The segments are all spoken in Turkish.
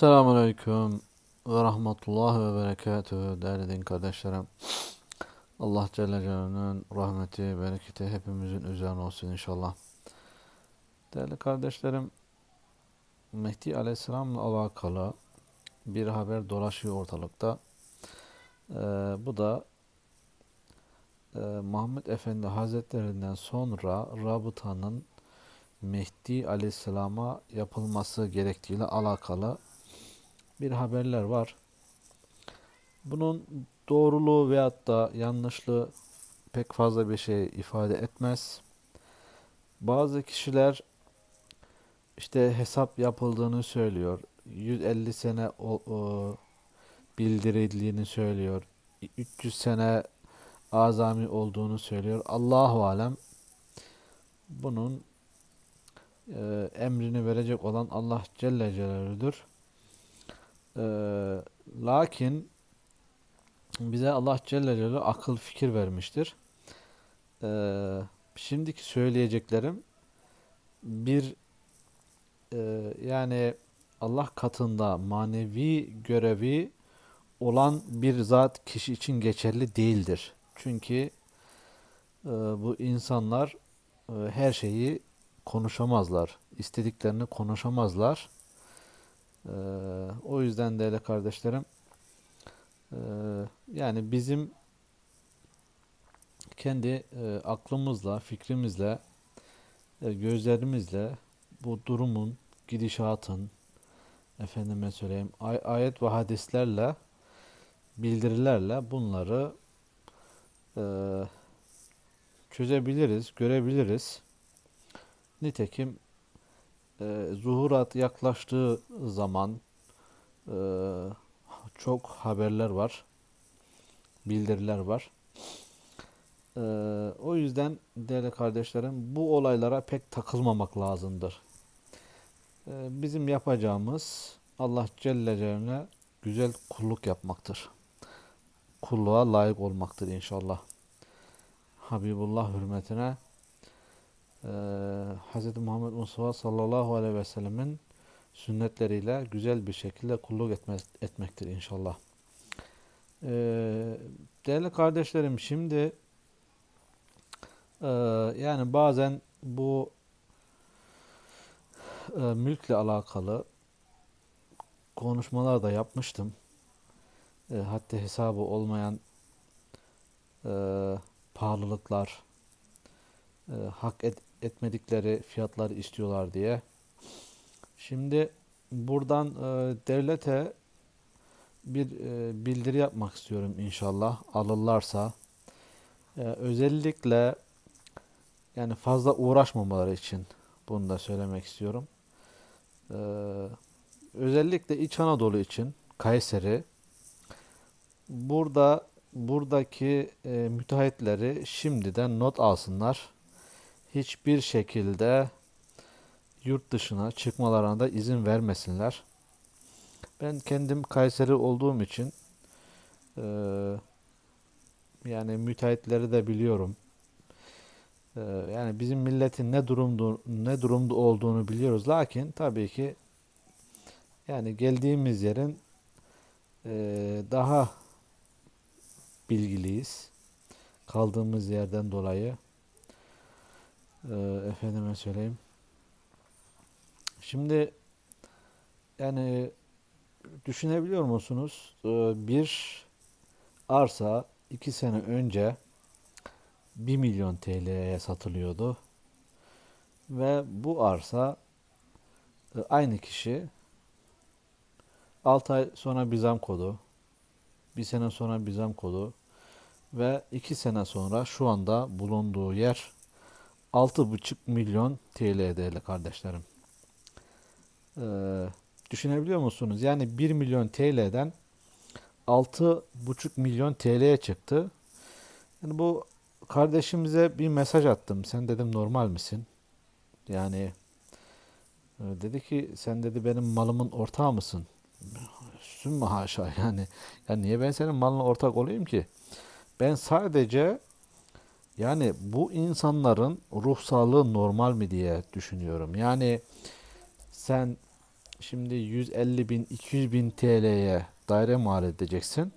Selamun Aleyküm ve Rahmetullah ve Berekatühü değerli din kardeşlerim. Allah Celle Celaluhu'nun rahmeti, bereketi hepimizin üzerine olsun inşallah. Değerli kardeşlerim, Mehdi Aleyhisselam'la alakalı bir haber dolaşıyor ortalıkta. Ee, bu da e, Muhammed Efendi Hazretlerinden sonra rabıtanın Mehdi Aleyhisselam'a yapılması gerektiğiyle alakalı bir haberler var. Bunun doğruluğu veyahut da yanlışlığı pek fazla bir şey ifade etmez. Bazı kişiler işte hesap yapıldığını söylüyor. 150 sene o, o, bildirildiğini söylüyor. 300 sene azami olduğunu söylüyor. Allahu alem bunun e, emrini verecek olan Allah Celle Celaluhu'dur. E, lakin bize Allah Celle Celaluhu akıl fikir vermiştir. E, şimdiki söyleyeceklerim bir e, yani Allah katında manevi görevi olan bir zat kişi için geçerli değildir. Çünkü e, bu insanlar e, her şeyi konuşamazlar. İstediklerini konuşamazlar. Ee, o yüzden değerli kardeşlerim e, yani bizim kendi e, aklımızla, fikrimizle, e, gözlerimizle bu durumun, gidişatın, efendime söyleyeyim, ay- ayet ve hadislerle, bildirilerle bunları e, çözebiliriz, görebiliriz. Nitekim e, zuhurat yaklaştığı zaman e, çok haberler var, bildiriler var. E, o yüzden değerli kardeşlerim bu olaylara pek takılmamak lazımdır. E, bizim yapacağımız Allah Celle Celaluhu'na güzel kulluk yapmaktır. Kulluğa layık olmaktır inşallah. Habibullah hürmetine e, Hz. Muhammed Mustafa sallallahu aleyhi ve sellemin sünnetleriyle güzel bir şekilde kulluk etme, etmektir inşallah. E, değerli kardeşlerim şimdi e, yani bazen bu e, mülkle alakalı konuşmalar da yapmıştım. E, hatta hesabı olmayan e, pahalılıklar, e, hak et, etmedikleri fiyatları istiyorlar diye. Şimdi buradan e, devlete bir e, bildiri yapmak istiyorum inşallah alırlarsa. E, özellikle yani fazla uğraşmamaları için bunu da söylemek istiyorum. E, özellikle İç Anadolu için Kayseri burada buradaki e, müteahhitleri şimdiden not alsınlar hiçbir şekilde yurt dışına çıkmalarına da izin vermesinler. Ben kendim Kayseri olduğum için e, yani müteahhitleri de biliyorum. E, yani bizim milletin ne durumda ne durumda olduğunu biliyoruz. Lakin tabii ki yani geldiğimiz yerin e, daha bilgiliyiz. Kaldığımız yerden dolayı ee, efendime söyleyeyim. Şimdi yani düşünebiliyor musunuz? Ee, bir arsa iki sene önce 1 milyon TL'ye satılıyordu. Ve bu arsa e, aynı kişi 6 ay sonra bir zam kodu, bir sene sonra bir zam kodu ve 2 sene sonra şu anda bulunduğu yer 6,5 milyon TL değerli kardeşlerim. Ee, düşünebiliyor musunuz? Yani 1 milyon TL'den 6,5 milyon TL'ye çıktı. Yani bu kardeşimize bir mesaj attım. Sen dedim normal misin? Yani e, dedi ki sen dedi benim malımın ortağı mısın? Sümme haşa yani. Yani niye ben senin malına ortak olayım ki? Ben sadece yani bu insanların ruh sağlığı normal mi diye düşünüyorum. Yani sen Şimdi 150 bin, 200 bin TL'ye daire mal edeceksin.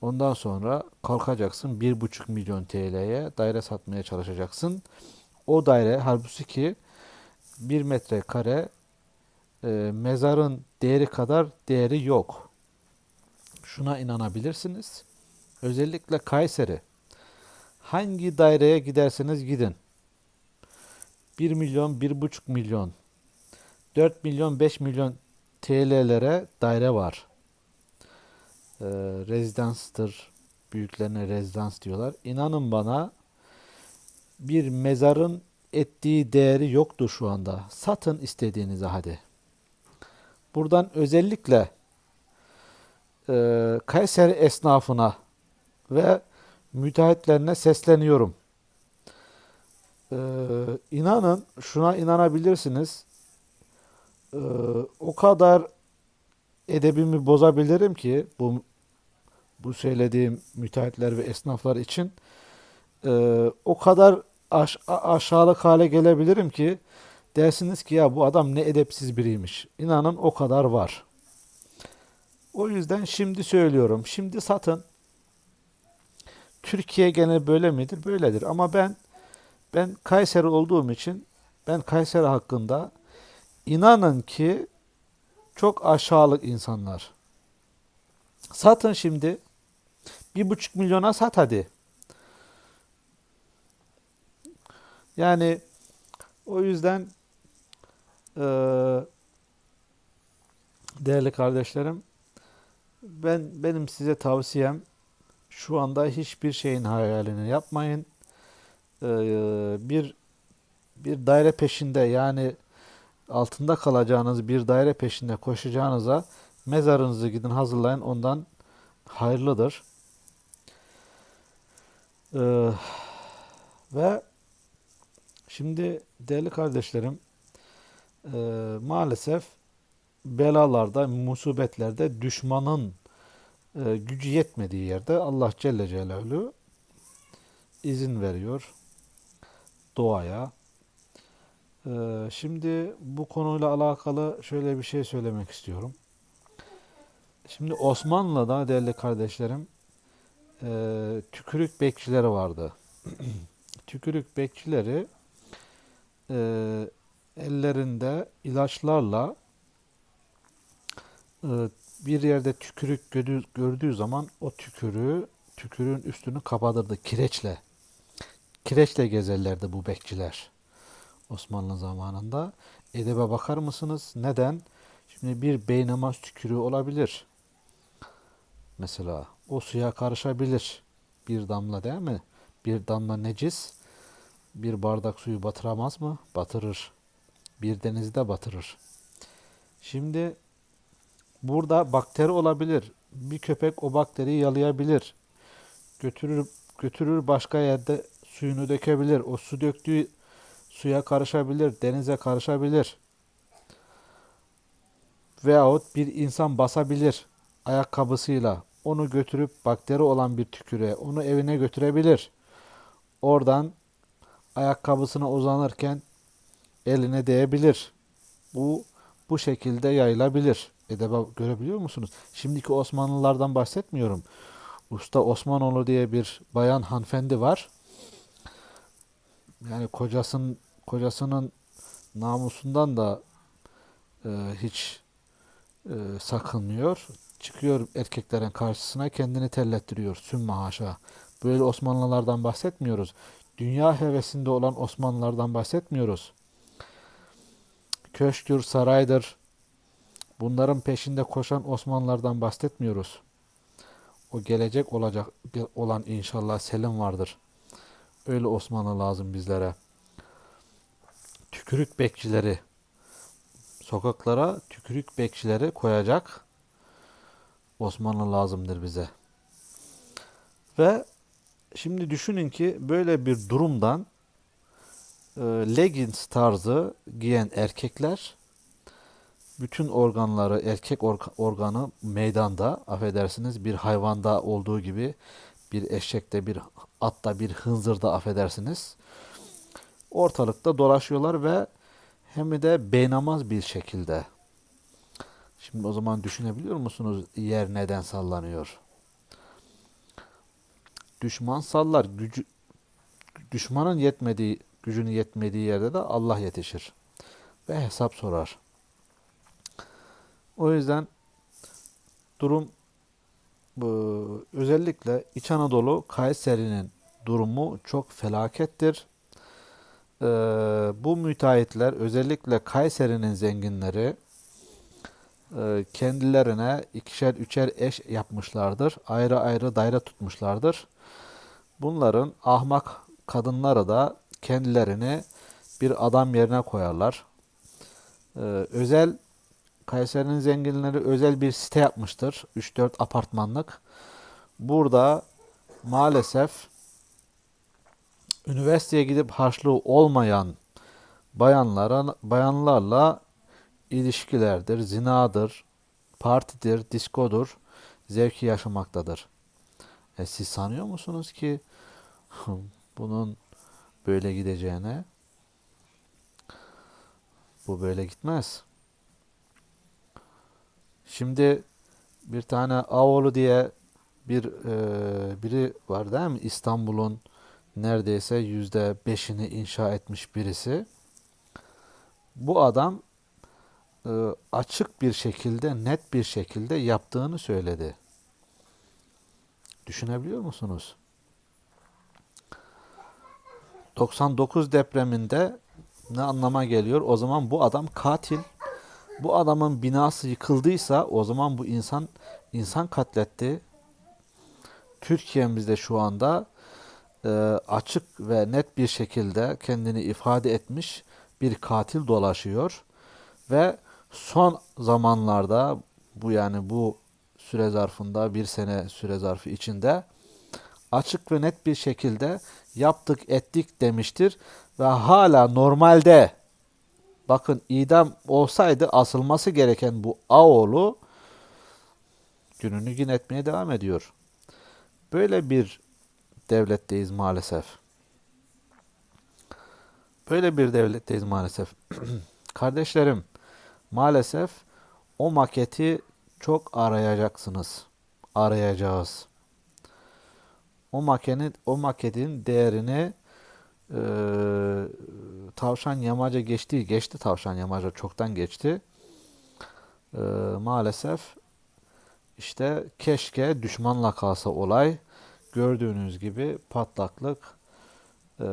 Ondan sonra kalkacaksın 1,5 milyon TL'ye daire satmaya çalışacaksın. O daire halbuki ki 1 metrekare e, mezarın değeri kadar değeri yok. Şuna inanabilirsiniz. Özellikle Kayseri. Hangi daireye giderseniz gidin. 1 milyon, 1,5 milyon, 4 milyon, 5 milyon TL'lere daire var. Ee, rezidanstır. Büyüklerine rezidans diyorlar. İnanın bana bir mezarın ettiği değeri yoktur şu anda. Satın istediğinizi hadi. Buradan özellikle e, Kayseri esnafına ve müteahhitlerine sesleniyorum. Ee, inanın şuna inanabilirsiniz. Ee, o kadar edebimi bozabilirim ki bu bu söylediğim müteahhitler ve esnaflar için Ee, o kadar aş- aşağılık hale gelebilirim ki dersiniz ki ya bu adam ne edepsiz biriymiş. İnanın o kadar var. O yüzden şimdi söylüyorum. Şimdi satın. Türkiye gene böyle midir? Böyledir. Ama ben ben Kayseri olduğum için ben Kayseri hakkında inanın ki çok aşağılık insanlar. Satın şimdi. Bir buçuk milyona sat hadi. Yani o yüzden eee, değerli kardeşlerim ben benim size tavsiyem şu anda hiçbir şeyin hayalini yapmayın. Eee, bir bir daire peşinde yani altında kalacağınız bir daire peşinde koşacağınıza mezarınızı gidin hazırlayın ondan hayırlıdır. Eee, ve şimdi değerli kardeşlerim eee, maalesef belalarda, musibetlerde düşmanın eee, gücü yetmediği yerde Allah Celle Celaluhu izin veriyor doğaya. Eee, şimdi bu konuyla alakalı şöyle bir şey söylemek istiyorum. Şimdi Osmanlı'da değerli kardeşlerim eee, tükürük bekçileri vardı. Tükürük bekçileri eee, ellerinde ilaçlarla eee, bir yerde tükürük gördüğü, zaman o tükürüğü tükürüğün üstünü kapatırdı kireçle. Kireçle gezerlerdi bu bekçiler Osmanlı zamanında. Edebe bakar mısınız? Neden? Şimdi bir beynamaz tükürüğü olabilir. Mesela o suya karışabilir. Bir damla değil mi? Bir damla necis bir bardak suyu batıramaz mı? Batırır. Bir denizde batırır. Şimdi burada bakteri olabilir. Bir köpek o bakteriyi yalayabilir. Götürür götürür başka yerde suyunu dökebilir. O su döktüğü suya karışabilir, denize karışabilir. Veyahut bir insan basabilir ayakkabısıyla. Onu götürüp bakteri olan bir tüküre, onu evine götürebilir. Oradan ayakkabısına uzanırken eline değebilir. Bu bu şekilde yayılabilir. Edebe görebiliyor musunuz? Şimdiki Osmanlılardan bahsetmiyorum. Usta Osmanoğlu diye bir bayan hanımefendi var. Yani kocasının kocasının namusundan da e, hiç e, sakınmıyor. Çıkıyor erkeklerin karşısına kendini terlettiriyor. Sümme haşa. Böyle Osmanlılardan bahsetmiyoruz. Dünya hevesinde olan Osmanlılardan bahsetmiyoruz. Köşktür, saraydır. Bunların peşinde koşan Osmanlılardan bahsetmiyoruz. O gelecek olacak olan inşallah selim vardır. Öyle Osmanlı lazım bizlere. Tükürük bekçileri sokaklara tükürük bekçileri koyacak Osmanlı lazımdır bize. Ve şimdi düşünün ki böyle bir durumdan e, leggings tarzı giyen erkekler bütün organları erkek orga- organı meydanda affedersiniz bir hayvanda olduğu gibi bir eşekte bir atta bir hınzırda affedersiniz ortalıkta dolaşıyorlar ve hem de beynamaz bir şekilde Şimdi o zaman düşünebiliyor musunuz yer neden sallanıyor? Düşman sallar. Gücü, düşmanın yetmediği, gücünün yetmediği yerde de Allah yetişir. Ve hesap sorar. O yüzden durum özellikle İç Anadolu Kayseri'nin durumu çok felakettir. Ee, bu müteahhitler özellikle Kayseri'nin zenginleri e, kendilerine ikişer üçer eş yapmışlardır. Ayrı ayrı daire tutmuşlardır. Bunların ahmak kadınları da kendilerini bir adam yerine koyarlar. Ee, özel Kayseri'nin zenginleri özel bir site yapmıştır. 3-4 apartmanlık. Burada maalesef üniversiteye gidip harçlığı olmayan bayanlara, bayanlarla ilişkilerdir, zinadır, partidir, diskodur, zevki yaşamaktadır. E siz sanıyor musunuz ki bunun böyle gideceğine? Bu böyle gitmez. Şimdi bir tane Ağoğlu diye bir e, biri var değil mi? İstanbul'un neredeyse yüzde beşini inşa etmiş birisi. Bu adam e, açık bir şekilde, net bir şekilde yaptığını söyledi. Düşünebiliyor musunuz? 99 depreminde ne anlama geliyor? O zaman bu adam katil. Bu adamın binası yıkıldıysa o zaman bu insan insan katletti. Türkiye'mizde şu anda e, açık ve net bir şekilde kendini ifade etmiş bir katil dolaşıyor ve son zamanlarda bu yani bu süre zarfında bir sene süre zarfı içinde açık ve net bir şekilde yaptık ettik demiştir ve hala normalde bakın idam olsaydı asılması gereken bu Ağoğlu gününü gün etmeye devam ediyor. Böyle bir devletteyiz maalesef. Böyle bir devletteyiz maalesef. Kardeşlerim, maalesef o maketi çok arayacaksınız. Arayacağız. O maketin, o maketin değerini e, tavşan yamaca geçti. Geçti tavşan yamaca çoktan geçti. E, maalesef işte keşke düşmanla kalsa olay. Gördüğünüz gibi patlaklık e,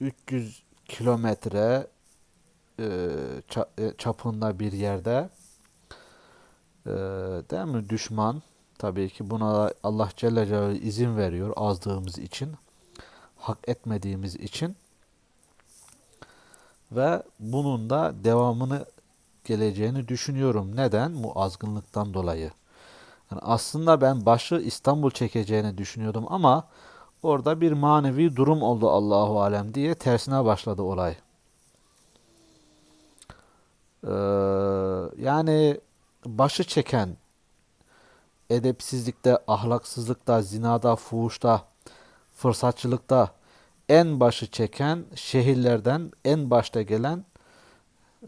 300 kilometre e, çapında bir yerde e, değil mi düşman tabii ki buna Allah Celle Celaluhu izin veriyor azdığımız için hak etmediğimiz için ve bunun da devamını geleceğini düşünüyorum. Neden? Bu azgınlıktan dolayı. Yani aslında ben başı İstanbul çekeceğini düşünüyordum ama orada bir manevi durum oldu Allahu alem diye tersine başladı olay. Ee, yani başı çeken edepsizlikte, ahlaksızlıkta, zinada, fuhuşta, fırsatçılıkta en başı çeken şehirlerden en başta gelen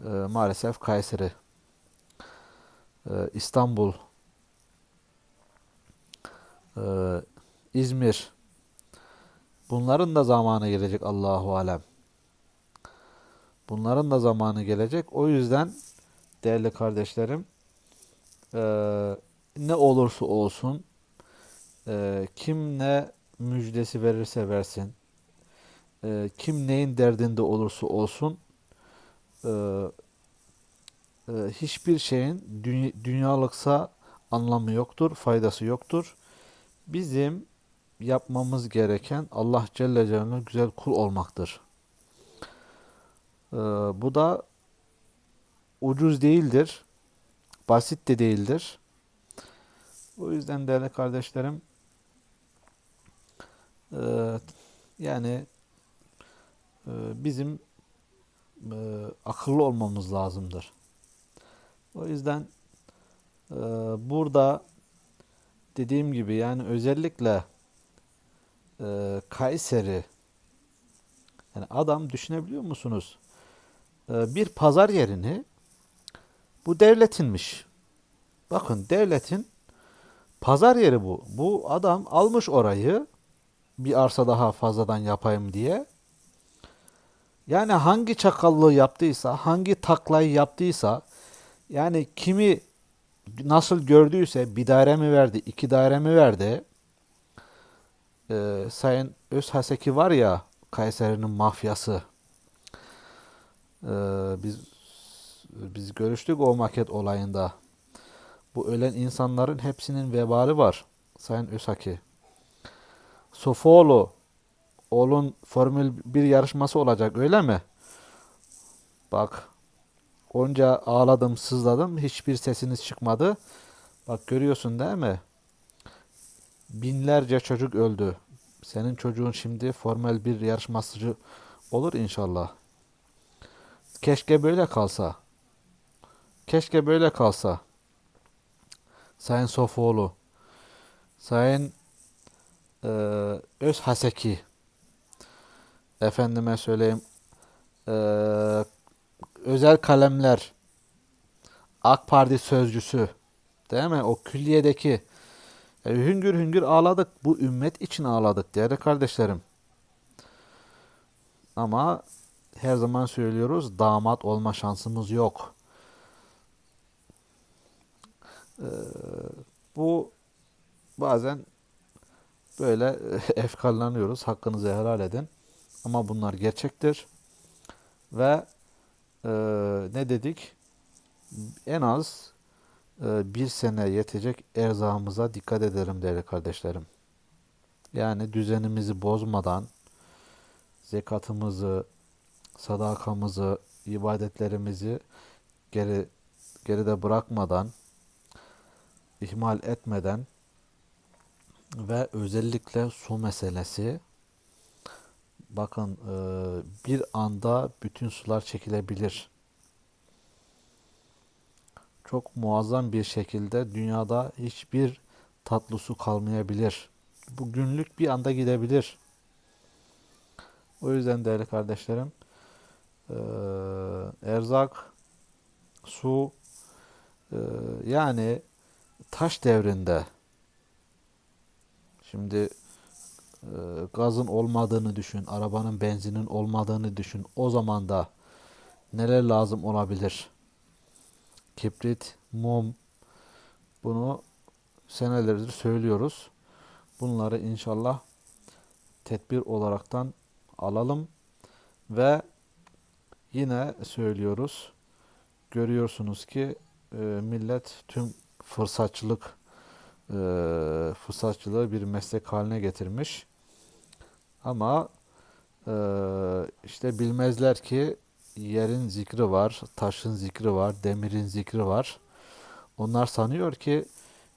e, maalesef Kayseri, e, İstanbul, e, İzmir. Bunların da zamanı gelecek Allahu alem. Bunların da zamanı gelecek. O yüzden değerli kardeşlerim e, ne olursa olsun e, kim ne müjdesi verirse versin e, kim neyin derdinde olursa olsun e, e, hiçbir şeyin düny dünyalıksa anlamı yoktur, faydası yoktur. Bizim yapmamız gereken Allah Celle Celaluhu güzel kul olmaktır. Ee, bu da ucuz değildir. Basit de değildir. O yüzden değerli kardeşlerim e, yani e, bizim e, akıllı olmamız lazımdır. O yüzden e, burada dediğim gibi yani özellikle e, Kayseri yani adam düşünebiliyor musunuz? E, bir pazar yerini Bu devletinmiş. Bakın devletin pazar yeri bu. Bu adam almış orayı bir arsa daha fazladan yapayım diye. Yani hangi çakallığı yaptıysa, hangi taklayı yaptıysa, yani kimi nasıl gördüyse bir daire mi verdi, iki daire mi verdi? Ee, Sayın Özhaseki var ya, Kayseri'nin mafyası. Ee, biz biz görüştük o maket olayında. Bu ölen insanların hepsinin vebali var. Sayın Özhaki. Sofoğlu oğlun Formül 1 yarışması olacak öyle mi? Bak onca ağladım sızladım hiçbir sesiniz çıkmadı. Bak görüyorsun değil mi? Binlerce çocuk öldü. Senin çocuğun şimdi Formül 1 yarışmacı olur inşallah. Keşke böyle kalsa. Keşke böyle kalsa. Sayın Sofoğlu, Sayın e, Özhaseki, efendime söyleyeyim, e, özel kalemler, AK Parti sözcüsü, değil mi? O külliyedeki e, hüngür hüngür ağladık. Bu ümmet için ağladık değerli kardeşlerim. Ama her zaman söylüyoruz damat olma şansımız yok. Ee, bu bazen böyle efkarlanıyoruz. Hakkınızı helal edin. Ama bunlar gerçektir. Ve e, ne dedik? En az e, bir sene yetecek erzağımıza dikkat edelim değerli kardeşlerim. Yani düzenimizi bozmadan zekatımızı, sadakamızı, ibadetlerimizi geri geride bırakmadan, ihmal etmeden ve özellikle su meselesi bakın e, bir anda bütün sular çekilebilir. Çok muazzam bir şekilde dünyada hiçbir tatlı su kalmayabilir. Bu günlük bir anda gidebilir. O yüzden değerli kardeşlerim e, erzak, su e, yani taş devrinde şimdi e, gazın olmadığını düşün, arabanın benzinin olmadığını düşün. O zaman da neler lazım olabilir? Kibrit, mum bunu senelerdir söylüyoruz. Bunları inşallah tedbir olaraktan alalım ve yine söylüyoruz. Görüyorsunuz ki e, millet tüm fırsatçılık e, fırsatçılığı bir meslek haline getirmiş. Ama e, işte bilmezler ki yerin zikri var, taşın zikri var, demirin zikri var. Onlar sanıyor ki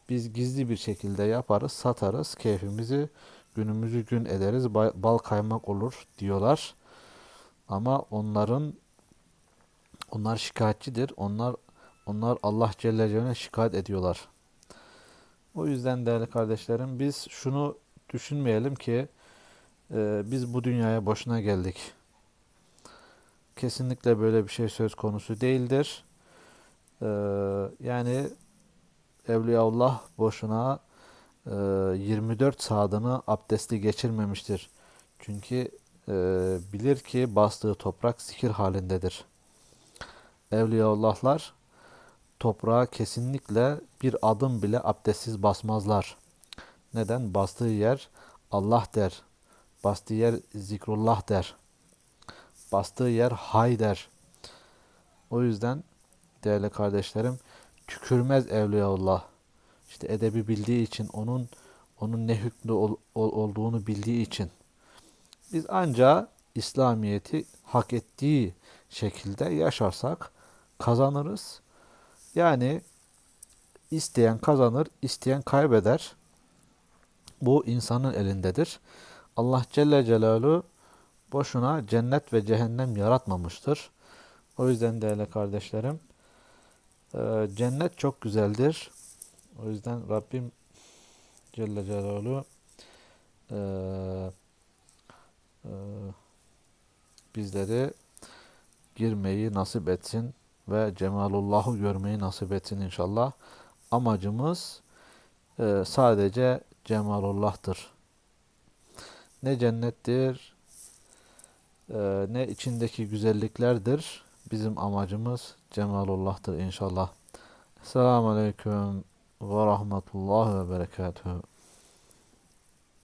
biz gizli bir şekilde yaparız, satarız, keyfimizi günümüzü gün ederiz, bal kaymak olur diyorlar. Ama onların onlar şikayetçidir. Onlar onlar Allah Celle Celaluhu'na şikayet ediyorlar. O yüzden değerli kardeşlerim biz şunu düşünmeyelim ki e, biz bu dünyaya boşuna geldik. Kesinlikle böyle bir şey söz konusu değildir. E, yani Evliyaullah boşuna e, 24 saatini abdestli geçirmemiştir. Çünkü e, bilir ki bastığı toprak zikir halindedir. Evliyaullahlar toprağa kesinlikle bir adım bile abdestsiz basmazlar. Neden? Bastığı yer Allah der. Bastığı yer zikrullah der. Bastığı yer hay der. O yüzden değerli kardeşlerim tükürmez Evliyaullah. İşte edebi bildiği için onun onun ne hükmü ol, ol, olduğunu bildiği için biz ancak İslamiyeti hak ettiği şekilde yaşarsak kazanırız. Yani isteyen kazanır, isteyen kaybeder. Bu insanın elindedir. Allah Celle Celaluhu boşuna cennet ve cehennem yaratmamıştır. O yüzden değerli kardeşlerim, e, cennet çok güzeldir. O yüzden Rabbim Celle Celaluhu e, e, bizleri girmeyi nasip etsin. Ve Cemalullah'ı görmeyi nasip etsin inşallah. Amacımız e, sadece Cemalullah'tır. Ne cennettir, e, ne içindeki güzelliklerdir. Bizim amacımız Cemalullah'tır inşallah. Selamun Aleyküm ve Rahmetullahi ve Berekatuhu.